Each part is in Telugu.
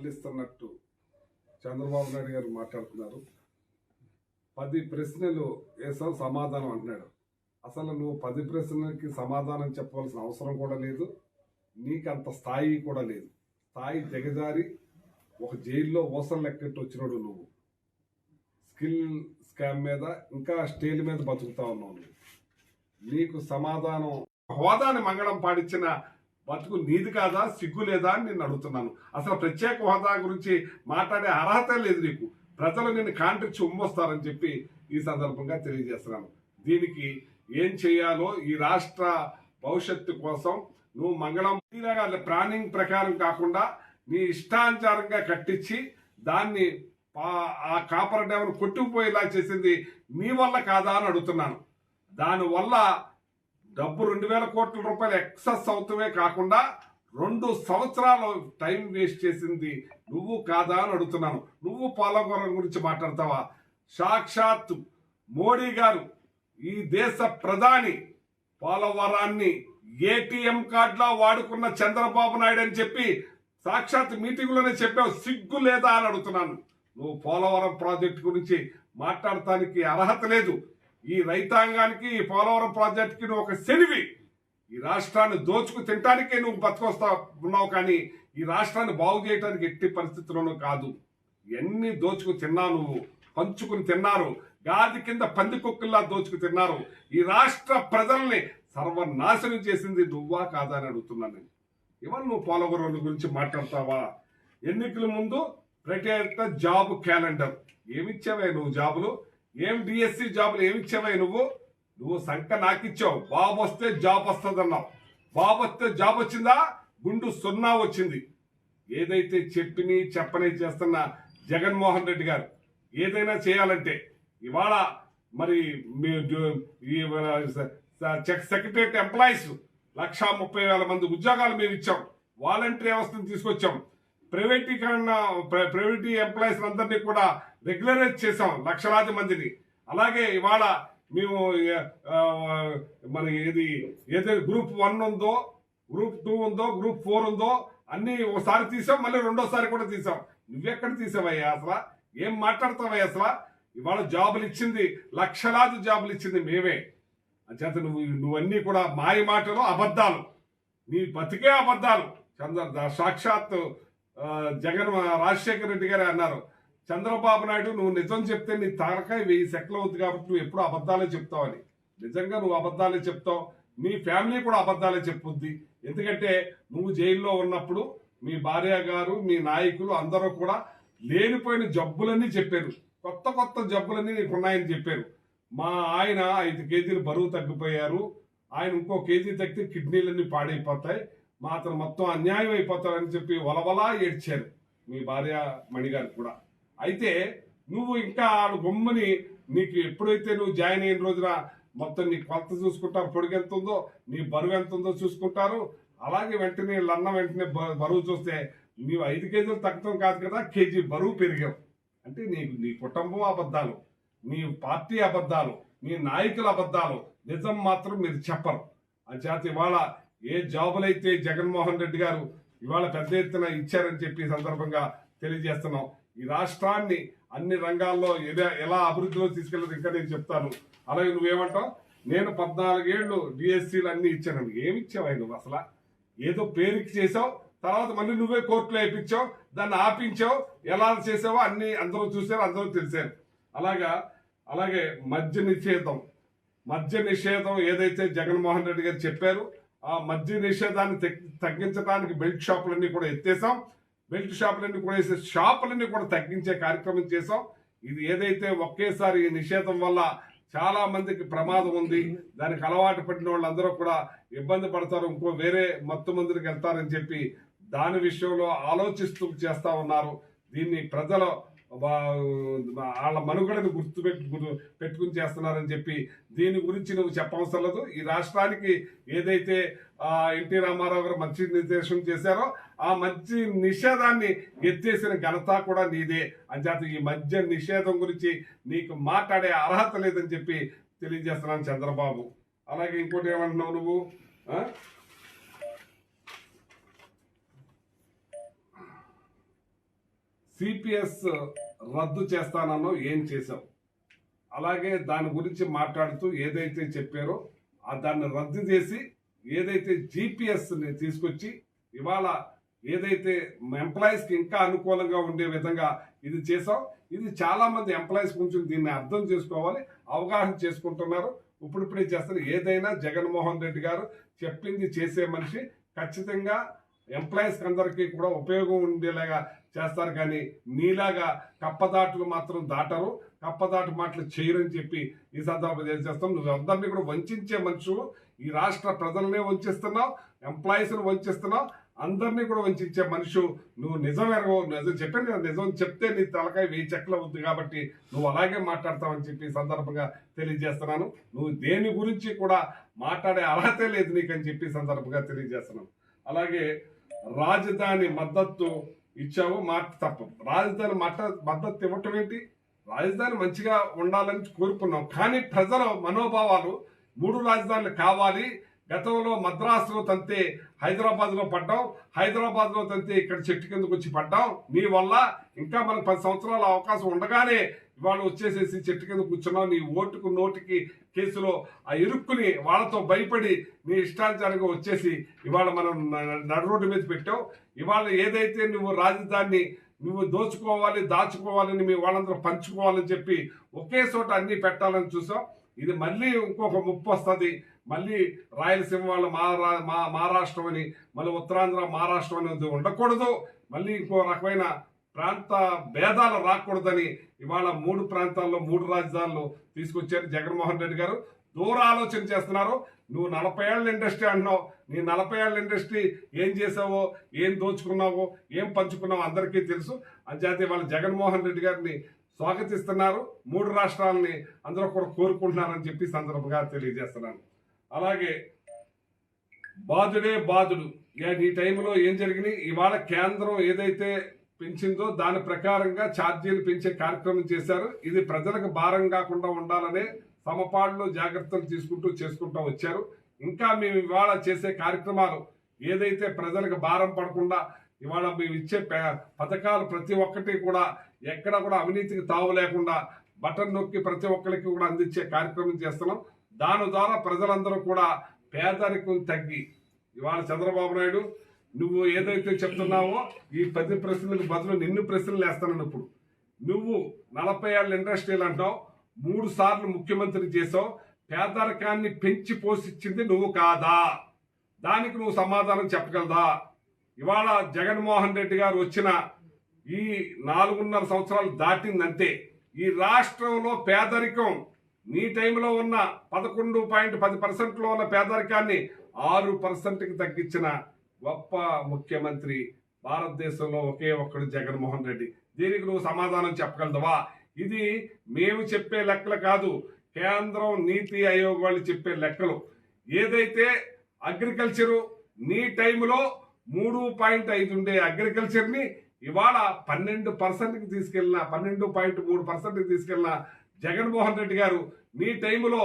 అందిస్తున్నట్టు చంద్రబాబు నాయుడు గారు మాట్లాడుతున్నారు. పది ప్రశ్నలు వేసావు సమాధానం అంటున్నాడు. అసలు నువ్వు పది ప్రశ్నలకి సమాధానం చెప్పవలసిన అవసరం కూడా లేదు. నీకు అంత స్థాయి కూడా లేదు. స్థాయి దిగజారి ఒక జైల్లో ఓసలు లెక్కట్టు వచ్చినాడు నువ్వు. స్కిల్ స్కామ్ మీద ఇంకా స్టేల్ మీద బతుకుతా ఉన్నావు నీకు సమాధానం హోదాని మంగళం పాడించిన బతుకు నీది కాదా సిగ్గు లేదా అని నేను అడుగుతున్నాను. అసలు ప్రత్యేక హోదా గురించి మాట్లాడే అర్హత లేదు నీకు. ప్రజలు నిన్ను కాంట్రిచ్చి ఉమ్మొస్తారని చెప్పి ఈ సందర్భంగా తెలియజేస్తున్నాను. దీనికి ఏం చేయాలో ఈ రాష్ట్ర భవిష్యత్తు కోసం నువ్వు మంగళం ఇలాగా ప్లానింగ్ ప్రకారం కాకుండా నీ ఇష్టానుసారంగా కట్టించి దాన్ని పా- ఆ కాపర్ డ్యామ్ను కొట్టుకుపోయేలా చేసింది మీ వల్ల కాదా అని అడుగుతున్నాను. దానివల్ల డబ్బు రెండు వేల కోట్ల రూపాయలు ఎక్సెస్ అవుతమే కాకుండా రెండు సంవత్సరాలు టైం వేస్ట్ చేసింది నువ్వు కాదా అని అడుగుతున్నాను. నువ్వు పోలవరం గురించి మాట్లాడతావా? సాక్షాత్ మోడీ గారు ఈ దేశ ప్రధాని పోలవరాన్ని ఏటీఎం కార్డులా వాడుకున్న చంద్రబాబు నాయుడు అని చెప్పి సాక్షాత్ మీటింగ్లోనే చెప్పావు. సిగ్గు లేదా అని అడుగుతున్నాను. నువ్వు పోలవరం ప్రాజెక్టు గురించి మాట్లాడటానికి అర్హత లేదు. ఈ రైతాంగానికి ఈ పోలవరం ప్రాజెక్టుకి నువ్వు ఒక శనివి. ఈ రాష్ట్రాన్ని దోచుకు తినటానికే నువ్వు బతికొస్తా ఉన్నావు కానీ ఈ రాష్ట్రాన్ని బాగు చేయడానికి ఎట్టి పరిస్థితుల్లోనూ కాదు. ఎన్ని దోచుకు తిన్నా నువ్వు పంచుకుని తిన్నారు గాది కింద పంది కుక్కల్లా దోచుకు తిన్నారు. ఈ రాష్ట్ర ప్రజల్ని సర్వనాశనం చేసింది నువ్వా కాదా అని అడుగుతున్నాను నేను. ఇవాళ నువ్వు పోలవరం గురించి మాట్లాడతావా? ఎన్నికల ముందు ప్రత్యేక జాబ్ క్యాలెండర్. ఏమిచ్చావే నువ్వు జాబులు? ఏం డిఎస్సి జాబులు ఏమిచ్చావే నువ్వు? నువ్వు సంఖ్య నాకిచ్చావు. బాబు వస్తే జాబ్ వస్తుందన్నావు. బాబు వస్తే జాబ్ వచ్చిందా? గుండు సున్నా వచ్చింది. ఏదైతే చెప్పిని చెప్పని చేస్తున్న జగన్మోహన్ రెడ్డి గారు ఏదైనా చేయాలంటే ఇవాళ మరి మీ చెక్ సెక్రటరియట్ ఎంప్లాయీస్ లక్షా ముప్పై వేల మంది ఉద్యోగాలు మేము ఇచ్చాం. వాలంటరీ వ్యవస్థను తీసుకొచ్చాం. ప్రైవేటీకరణ ప్రైవేటీ ఎంప్లాయీస్ అందరినీ కూడా రెగ్యులరైజ్ చేసాం లక్షలాది మందిని. అలాగే ఇవాళ మేము మన ఇది ఏదైతే గ్రూప్ వన్ ఉందో గ్రూప్ టూ ఉందో గ్రూప్ ఫోర్ ఉందో అన్ని ఒకసారి తీసాం మళ్ళీ రెండోసారి కూడా తీసాం. నువ్వెక్కడ తీసావయ్యా అసలు? ఏం మాట్లాడతావయ్యా అసలు? ఇవాళ జాబులు ఇచ్చింది లక్షలాది జాబులు ఇచ్చింది మేమే. అంచేత నువ్వు నువ్వన్నీ కూడా మాయ మాటలు అబద్ధాలు. నీ బతికే అబద్ధాలు. చంద్ర సాక్షాత్తు జగన్ రాజశేఖర రెడ్డి గారే అన్నారు. చంద్రబాబు నాయుడు నువ్వు నిజం చెప్తే నీ తారకాయ వెయ్యి సెక్కలు అవుతుంది కాబట్టి నువ్వు ఎప్పుడు అబద్ధాలే చెప్తావని. నిజంగా నువ్వు అబద్ధాలే చెప్తావు. మీ ఫ్యామిలీ కూడా అబద్ధాలే చెప్పుద్ది. ఎందుకంటే నువ్వు జైల్లో ఉన్నప్పుడు మీ భార్య గారు మీ నాయకులు అందరూ కూడా లేనిపోయిన జబ్బులన్నీ చెప్పారు. కొత్త కొత్త జబ్బులన్నీ నీకు ఉన్నాయని చెప్పారు. మా ఆయన ఐదు కేజీలు బరువు తగ్గిపోయారు. ఆయన ఇంకో కేజీ తగ్గితే కిడ్నీలన్నీ పాడైపోతాయి. మా అతను మొత్తం అన్యాయం అయిపోతారని చెప్పి వలవలా ఏడ్చారు మీ భార్య మణిగారు కూడా. అయితే నువ్వు ఇంకా వాళ్ళు గమ్ముని నీకు ఎప్పుడైతే నువ్వు జాయిన్ అయిన రోజున మొత్తం నీ కొలత చూసుకుంటారు పొడుగు ఎంత ఉందో నీ బరువు ఎంత ఉందో చూసుకుంటారు. అలాగే వెంటనే లన్న వెంటనే బ- బరువు చూస్తే నీవు ఐదు కేజీలు తగ్గటం కాదు కదా కేజీ బరువు పెరిగావు. అంటే నీకు నీ కుటుంబం అబద్ధాలు నీ పార్టీ అబద్ధాలు నీ నాయకుల అబద్ధాలు నిజం మాత్రం మీరు చెప్పరు. అంచేత ఇవాళ ఏ జాబులైతే జగన్మోహన్ రెడ్డి గారు ఇవాళ పెద్ద ఎత్తున ఇచ్చారని చెప్పి సందర్భంగా తెలియజేస్తున్నాం. ఈ రాష్ట్రాన్ని అన్ని రంగాల్లో ఎలా- ఎలా అభివృద్ధిలో తీసుకెళ్ళదు ఇంకా నేను చెప్తాను. అలాగే నువ్వేమంటావు? నేను పద్నాలుగేళ్ళు డిఎస్సీలు అన్ని ఇచ్చాను ఏమి ఇచ్చావు నువ్వు అసలు? ఏదో పేరుకి చేసావు తర్వాత మళ్ళీ నువ్వే కోర్టులో వేయించావు దాన్ని ఆపించావు ఎలా చేసావో అన్ని అందరూ చూశారు అందరూ తెలిసారు. అలాగా అలాగే మద్య నిషేధం. మద్య నిషేధం ఏదైతే జగన్మోహన్ రెడ్డి గారు చెప్పారు ఆ మద్య నిషేధాన్ని తగ్గించడానికి బెల్ట్ షాపులన్నీ కూడా ఎత్తేసాం. బెల్ట్ షాపులన్నీ కూడా వేసే షాపులన్నీ కూడా తగ్గించే కార్యక్రమం చేసాం. ఇది ఏదైతే ఒకేసారి ఈ నిషేధం వల్ల చాలా మందికి ప్రమాదం ఉంది దానికి అలవాటు పడిన వాళ్ళందరూ కూడా ఇబ్బంది పడతారు ఇంకో వేరే మత్తు మందులకు వెళ్తారని చెప్పి దాని విషయంలో ఆలోచిస్తూ చేస్తా ఉన్నారు. దీన్ని ప్రజలు వాళ్ళ మనుగడను గుర్తు పెట్టుకుని చేస్తున్నారని చెప్పి దీని గురించి నువ్వు చెప్పవసరం లేదు. ఈ రాష్ట్రానికి ఏదైతే ఎన్టీ రామారావు గారు మంచి నిర్దేశం చేశారో ఆ మంచి నిషేధాన్ని ఎత్తేసిన ఘనత కూడా నీదే. అంచేత ఈ మధ్య నిషేధం గురించి నీకు మాట్లాడే అర్హత లేదని చెప్పి తెలియజేస్తున్నాను చంద్రబాబు. అలాగే ఇంకోటి ఏమంటున్నావు నువ్వు? సిపిఎస్ రద్దు చేస్తానన్నో ఏం చేశావు? అలాగే దాని గురించి మాట్లాడుతూ ఏదైతే చెప్పారో ఆ దాన్ని రద్దు చేసి ఏదైతే జిపిఎస్ని తీసుకొచ్చి ఇవాళ ఏదైతే ఎంప్లాయీస్కి ఇంకా అనుకూలంగా ఉండే విధంగా ఇది చేసాం ఇది చాలామంది ఎంప్లాయీస్ కొంచెం దీన్ని అర్థం చేసుకోవాలి అవగాహన చేసుకుంటున్నారు. ఇప్పుడిప్పుడే చేస్తారు ఏదైనా జగన్మోహన్ రెడ్డి గారు చెప్పింది చేసే మనిషి ఖచ్చితంగా ఎంప్లాయీస్కి అందరికీ కూడా ఉపయోగం ఉండేలాగా చేస్తారు కానీ నీలాగా కప్పదాటులు మాత్రం దాటరు. కప్పదాటు మాటలు చేయరని చెప్పి ఈ సందర్భంగా తెలియజేస్తాం. నువ్వు అందరినీ కూడా వంచే మనుషు ఈ రాష్ట్ర ప్రజలనే వంచిస్తున్నావు. ఎంప్లాయీస్ని వంచిస్తున్నావు. అందరినీ కూడా వంచే మనుషు నువ్వు నిజం ఎరగవు. నిజం చెప్పాను కదా నిజం చెప్తే నీ తలకాయ వెయ్యి చెక్కలు అవుతుంది కాబట్టి నువ్వు అలాగే మాట్లాడతావని చెప్పి సందర్భంగా తెలియజేస్తున్నాను. నువ్వు దేని గురించి కూడా మాట్లాడే అర్హత లేదు నీకని చెప్పి సందర్భంగా తెలియజేస్తున్నాను. అలాగే రాజధాని మద్దతు ఇచ్చావు మాట తప్పు. రాజధాని మట్ట మద్దతు ఇవ్వటం ఏంటి? రాజధాని మంచిగా ఉండాలని కోరుకున్నాం. కానీ ప్రజల మనోభావాలు మూడు రాజధానులు కావాలి. గతంలో మద్రాసులో తంతే హైదరాబాద్లో పడ్డాం. హైదరాబాద్లో తంతే ఇక్కడ చెట్టు కిందకు వచ్చి పడ్డాం. మీ వల్ల ఇంకా మనకు పది సంవత్సరాల అవకాశం ఉండగానే ఇవాళ వచ్చేసేసి చెట్టు కింద కూర్చున్నావు నీ ఓటుకు నోటికి కేసులో ఆ ఇరుక్కుని వాళ్ళతో భయపడి నీ ఇష్టానుసారంగా వచ్చేసి ఇవాళ మనం నడు రోడ్డు మీద పెట్టావు. ఇవాళ ఏదైతే నువ్వు రాజధానిని నువ్వు దోచుకోవాలి దాచుకోవాలని మీ వాళ్ళందరూ పంచుకోవాలని చెప్పి ఒకే చోట అన్ని పెట్టాలని చూసాం ఇది మళ్ళీ ఇంకొక ముప్పు వస్తుంది. మళ్ళీ రాయలసీమ వాళ్ళు మహారా మా మహారాష్ట్రం అని మళ్ళీ ఉత్తరాంధ్ర మహారాష్ట్రం అనేది ఉండకూడదు. మళ్ళీ ఇంకో రకమైన ప్రాంత భేదాలు రాకూడదని ఇవాళ మూడు ప్రాంతాల్లో మూడు రాజధానులు తీసుకొచ్చారు జగన్మోహన్ రెడ్డి గారు. దూర ఆలోచన చేస్తున్నారు. నువ్వు నలభై ఏళ్ళ ఇండస్ట్రీ అంటున్నావు. నీ నలభై ఏళ్ళ ఇండస్ట్రీ ఏం చేసావో ఏం దోచుకున్నావో ఏం పంచుకున్నావో అందరికీ తెలుసు. అంచేత వాళ్ళ జగన్మోహన్ రెడ్డి గారిని స్వాగతిస్తున్నారు. మూడు రాష్ట్రాలని అందరూ కూడా కోరుకుంటున్నారని చెప్పి సందర్భంగా తెలియజేస్తున్నాను. అలాగే బాధుడే బాధుడు ఈ టైంలో ఏం జరిగినాయి? ఇవాళ కేంద్రం ఏదైతే పెంచిందో దాని ప్రకారంగా ఛార్జీలు పెంచే కార్యక్రమం చేశారు. ఇది ప్రజలకు భారం కాకుండా ఉండాలనే సమపాడులో జాగ్రత్తలు తీసుకుంటూ చేసుకుంటూ వచ్చారు. ఇంకా మేము ఇవాళ చేసే కార్యక్రమాలు ఏదైతే ప్రజలకు భారం పడకుండా ఇవాళ మేము ఇచ్చే పథకాలు ప్రతి ఒక్కటి కూడా ఎక్కడ కూడా అవినీతికి తావు లేకుండా బటన్ నొక్కి ప్రతి ఒక్కరికి కూడా అందించే కార్యక్రమం చేస్తున్నాం. దాని ద్వారా ప్రజలందరూ కూడా పేదరికం తగ్గి ఇవాళ చంద్రబాబు నాయుడు నువ్వు ఏదైతే చెప్తున్నావో ఈ పది ప్రశ్నలకు బదులు నిన్ను ప్రశ్నలు వేస్తానని ఇప్పుడు నువ్వు నలభై ఏళ్ళ ఇండస్ట్రీలు అంటావు మూడు సార్లు ముఖ్యమంత్రి చేసావు పేదరికాన్ని పెంచి పోషించింది నువ్వు కాదా? దానికి నువ్వు సమాధానం చెప్పగలదా? ఇవాళ జగన్మోహన్ రెడ్డి గారు వచ్చిన ఈ నాలుగున్నర సంవత్సరాలు దాటిందంటే ఈ రాష్ట్రంలో పేదరికం నీ టైంలో ఉన్న పదకొండు పాయింట్ పది పర్సెంట్లో ఉన్న పేదరికాన్ని ఆరు పర్సెంట్కి తగ్గించిన గొప్ప ముఖ్యమంత్రి భారతదేశంలో ఒకే ఒక్కడు జగన్మోహన్ రెడ్డి. దీనికి నువ్వు సమాధానం చెప్పగలదవా? ఇది మేము చెప్పే లెక్కలు కాదు కేంద్రం నీతి ఆయోగ్ వాళ్ళు చెప్పే లెక్కలు. ఏదైతే అగ్రికల్చరు నీ టైంలో మూడు పాయింట్ ఐదు ఉండే అగ్రికల్చర్ని ఇవాళ పన్నెండు పర్సెంట్కి తీసుకెళ్ళిన పన్నెండు పాయింట్ మూడు పర్సెంట్కి తీసుకెళ్ళిన జగన్మోహన్ రెడ్డి గారు నీ టైంలో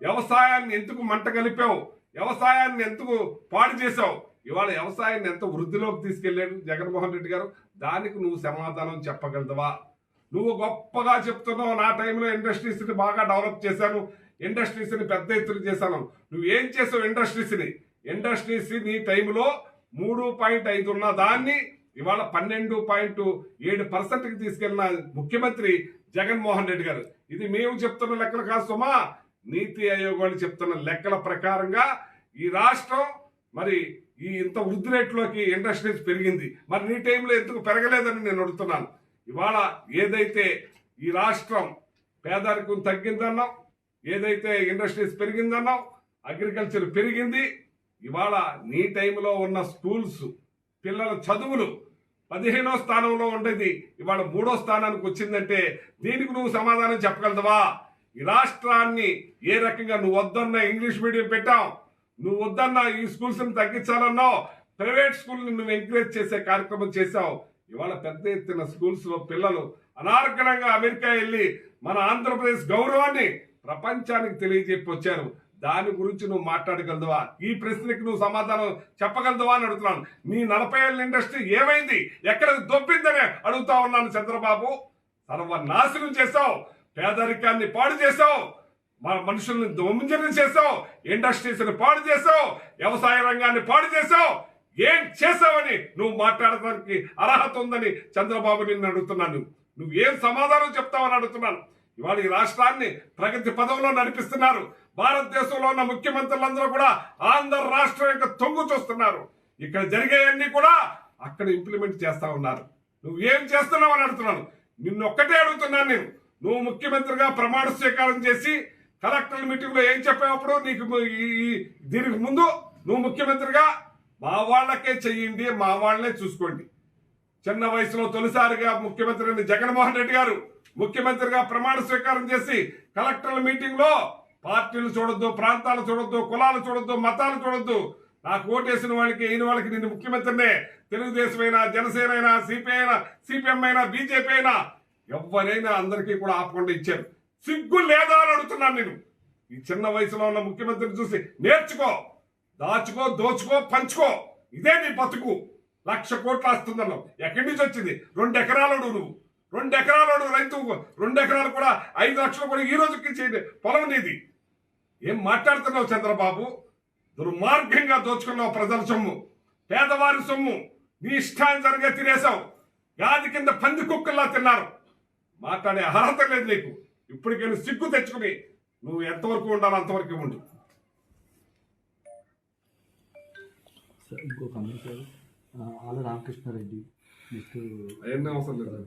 వ్యవసాయాన్ని ఎందుకు మంట కలిపావు? వ్యవసాయాన్ని ఎందుకు పాడు చేసావు ఇవాళ వ్యవసాయాన్ని ఎంత వృద్ధిలోకి తీసుకెళ్ళాడు జగన్మోహన్ రెడ్డి గారు? దానికి నువ్వు సమాధానం చెప్పగలదవా? నువ్వు గొప్పగా చెప్తున్నావు నా టైంలో ఇండస్ట్రీస్ని బాగా డెవలప్ చేశాను ఇండస్ట్రీస్ని పెద్ద ఎత్తున చేశాను. నువ్వు ఏం చేసావు ఇండస్ట్రీస్ని? ఇండస్ట్రీస్ నీ టైంలో మూడు పాయింట్ ఐదు ఉన్న దాన్ని ఇవాళ పన్నెండు పాయింట్ ఏడు పర్సెంట్కి తీసుకెళ్ళిన ముఖ్యమంత్రి జగన్మోహన్ రెడ్డి గారు. ఇది మేము చెప్తున్న లెక్కలు కాదు సుమా. నీతి ఆయోగ్ వాళ్ళు చెప్తున్న లెక్కల ప్రకారంగా ఈ రాష్ట్రం మరి ఈ ఇంత వృద్ధి రేట్లోకి ఇండస్ట్రీస్ పెరిగింది. మరి నీ టైంలో ఎందుకు పెరగలేదని నేను అడుగుతున్నాను. ఇవాళ ఏదైతే ఈ రాష్ట్రం పేదరికం తగ్గిందన్నాం ఏదైతే ఇండస్ట్రీస్ పెరిగిందన్నాం అగ్రికల్చర్ పెరిగింది ఇవాళ నీ టైంలో ఉన్న స్కూల్స్ పిల్లల చదువులు పదిహేనో స్థానంలో ఉండేది. ఇవాళ మూడో స్థానానికి వచ్చిందంటే దీనికి నువ్వు సమాధానం చెప్పగలదవా? ఈ రాష్ట్రాన్ని ఏ రకంగా నువ్వు వద్దన్న ఇంగ్లీష్ మీడియం పెట్టావు? నువ్వు వద్దన్నా ఈ స్కూల్స్ని తగ్గించాలన్నావు. ప్రైవేట్ స్కూల్ నువ్వు ఎంకరేజ్ చేసే కార్యక్రమం చేశావు. ఇవాళ పెద్ద ఎత్తున స్కూల్స్లో పిల్లలు అనార్గణంగా అమెరికా వెళ్ళి మన ఆంధ్రప్రదేశ్ గౌరవాన్ని ప్రపంచానికి తెలియజెప్పి వచ్చారు. దాని గురించి నువ్వు మాట్లాడగలదువా? ఈ ప్రశ్నకి నువ్వు సమాధానం చెప్పగలదువా అని అడుగుతున్నాను. నీ నలభై ఏళ్ళ ఇండస్ట్రీ ఏమైంది? ఎక్కడ దొబ్బిందని అడుగుతా ఉన్నాను చంద్రబాబు. సర్వనాశనం చేసావు పేదరికాన్ని పాడు చేసావు మన మనుషుల్ని దొంజనం చేసావు ఇండస్ట్రీస్ని పాడు చేసావు వ్యవసాయ రంగాన్ని పాడు చేసావు ఏం చేసావని నువ్వు మాట్లాడటానికి అర్హత ఉందని చంద్రబాబు నిన్ను అడుగుతున్నాను నువ్వు ఏం సమాధానం చెప్తావని అడుగుతున్నాను ఇవాళ ఈ రాష్ట్రాన్ని ప్రగతి పదంలో నడిపిస్తున్నారు. భారతదేశంలో ఉన్న ముఖ్యమంత్రులందరూ కూడా ఆంధ్ర రాష్ట్రం యొక్క తొంగు చూస్తున్నారు. ఇక్కడ జరిగేవన్నీ కూడా అక్కడ ఇంప్లిమెంట్ చేస్తా ఉన్నారు. నువ్వు ఏం చేస్తున్నావు అని అడుగుతున్నాను నిన్ను ఒక్కటే అడుగుతున్నాను నేను. నువ్వు ముఖ్యమంత్రిగా ప్రమాణ స్వీకారం చేసి కలెక్టర్ మీటింగ్లో ఏం చెప్పేటప్పుడు నీకు ఈ- దీనికి ముందు నువ్వు ముఖ్యమంత్రిగా మా వాళ్ళకే చెయ్యండి మా వాళ్ళనే చూసుకోండి. చిన్న వయసులో తొలిసారిగా ముఖ్యమంత్రి జగన్మోహన్ రెడ్డి గారు ముఖ్యమంత్రిగా ప్రమాణ స్వీకారం చేసి కలెక్టర్ల మీటింగ్లో పార్టీలు చూడొద్దు ప్రాంతాలు చూడొద్దు కులాలు చూడొద్దు మతాలు చూడొద్దు. నాకు ఓటేసిన వాళ్ళకి అయిన వాళ్ళకి నేను ముఖ్యమంత్రినే. తెలుగుదేశం అయినా జనసేన అయినా సిపిఐ అయినా సిపిఎం అయినా బీజేపీ అయినా ఎవరైనా అందరికీ కూడా ఆపకుండా ఇచ్చారు. సిగ్గు లేదా అని అడుగుతున్నాను నేను. ఈ చిన్న వయసులో ఉన్న ముఖ్యమంత్రిని చూసి నేర్చుకో దాచుకో దోచుకో పంచుకో. ఇదే నీ బతుకు. లక్ష కోట్లు వస్తుందన్నావు ఎక్కడి నుంచి వచ్చింది? రెండు ఎకరాలడు నువ్వు. రెండు ఎకరాలడు రైతు. రెండు ఎకరాలు కూడా ఐదు లక్షలు కూడా ఈ రోజుకి చేయండి పొలం నీది. ఏం మాట్లాడుతున్నావు చంద్రబాబు? దుర్మార్గంగా దోచుకున్నావు ప్రజల సొమ్ము. పేదవారి సొమ్ము. నీ ఇష్టానుసారంగా తినేసావు గాది కింద పంది కుక్కల్లా తిన్నారు. మాట్లాడే అర్హత లేదు నీకు. ఇప్పటికైనా సిగ్గు తెచ్చుకుని నువ్వు ఎంతవరకు ఉండాలో అంతవరకు ఉండు. ఇంకొక అమ్మాయి సార్. ఆల రామకృష్ణారెడ్డి నెక్స్ట్ అవసరం లేదు.